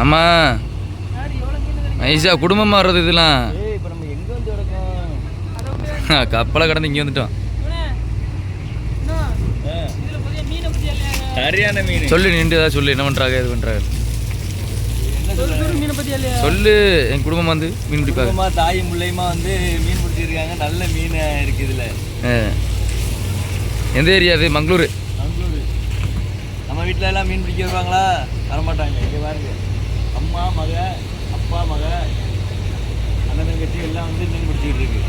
ஆமாம் நைஸா குடும்பமாக வர்றது இதெல்லாம். கப்பலை கடந்து இங்கே வந்துட்டோம். சரியான மீன். சொல்லு நின்று ஏதாவது சொல்லு என்ன பண்ணுறாங்க இது பண்ணுறாங்க சொல்லு என் குடும்பம் வந்து மீன் பிடிப்பாங்க. தாயும் பிள்ளையுமா வந்து மீன் பிடிச்சிருக்காங்க. நல்ல மீன் இருக்கு இதுல. எந்த ஏரியா அது? மங்களூர். மங்களூரு. நம்ம வீட்ல எல்லாம் மீன் பிடிக்க வருவாங்களா? வரமாட்டாங்க. இங்க பாருங்க. அம்மா மக அப்பா மக அண்ணன் தங்கச்சி எல்லாம் வந்து மீன் பிடிச்சிக்கிட்டு இருக்கு.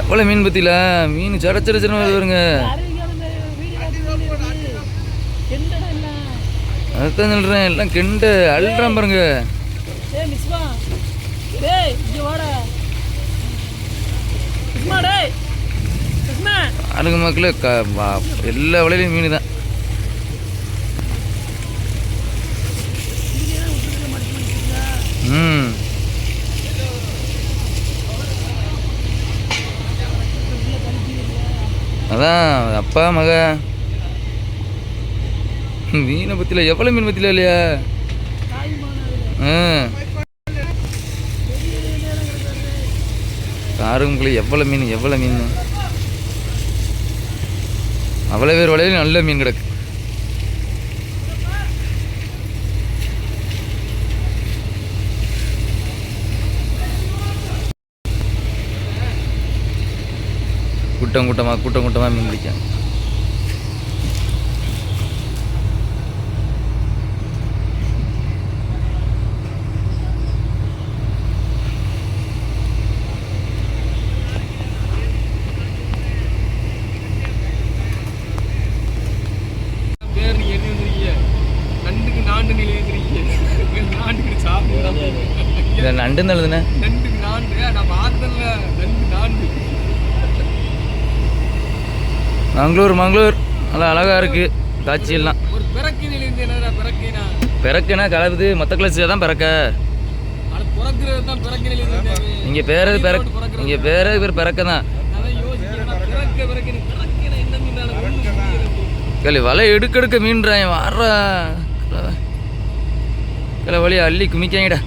எவ்வளோ மீன் பற்றில மீன் சட சட சட வருங்க அதுதான் சொல்கிறேன் எல்லாம் கெண்டு அழுறான் பாருங்க. ஆளுங்க மக்களே க எல்லா வலையிலையும் மீன் தான். ம். அதான் அப்பா மக. மீனை பத்தில எவ்வளோ மீன் பத்தில இல்லையா? ஆ காருங்களே எவ்வளோ மீன் எவ்வளோ மீன்? அவ்வளோ பேர் வலையிலும் நல்ல மீன் கிடக்கு. கூட்டம் கூட்டமாக கூட்டம் கூட்டமாக மீன் பிடிக்கும். சாப்பிடுறாங்க இந்த நண்டு நல்லதுண்ணே நண்டுக்கு நாண்டு நான் பார்த்தல நண்டு நாண்டு மங்களூர் மங்களூர். நல்லா அழகாக இருக்குது காட்சியெல்லாம். ஒரு பிறக்கு நிலை இருந்து என்னடா பிறக்கினா கலவுது. மொத்த கிளச்சியாக தான் பிறக்க. இங்கே பேரது பிறக்க இங்கே பேரது பேர் பிறக்க தான். அதான் யோசிக்கிறேன். நான் பிறக்க பிறக்க பிறக்கிற சில வழி அள்ளி குமிக்காங்கடா.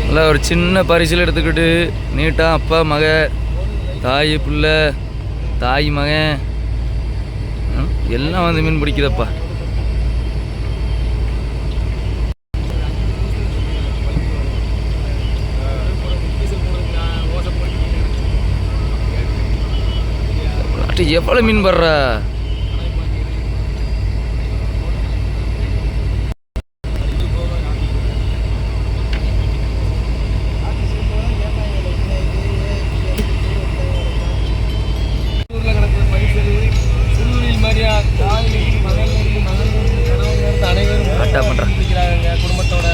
நல்லா ஒரு சின்ன பரிசில் எடுத்துக்கிட்டு நீட்டாக அப்பா மக தாய் புள்ள தாய் மகன் எல்லாம் வந்து மீன் பிடிக்குதப்பா அட்டு எவ்வளோ மீன் படுறா ஊர்ல கிடக்கிற மைசூர் சுருளில் மாதிரியா தாயில இருந்து மகன்ல இருந்து மகன்ல இருந்து கணவன்ல இருந்து அனைவரும் கரெக்டாக பண்ணுறேன் பிடிக்கிறாங்க குடும்பத்தோட.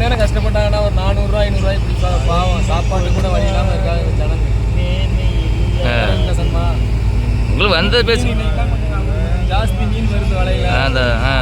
நேரம் கஷ்டப்பட்டாங்கன்னா ஒரு நானூறுரூவா ஐநூறுரூவாய் பிடிப்பாங்க பாவம். சாப்பாட்டு கூட வழி இல்லாமல் வந்த பேசு ஜாஸ்தி மீன் வருது வலையில அந்த ஆ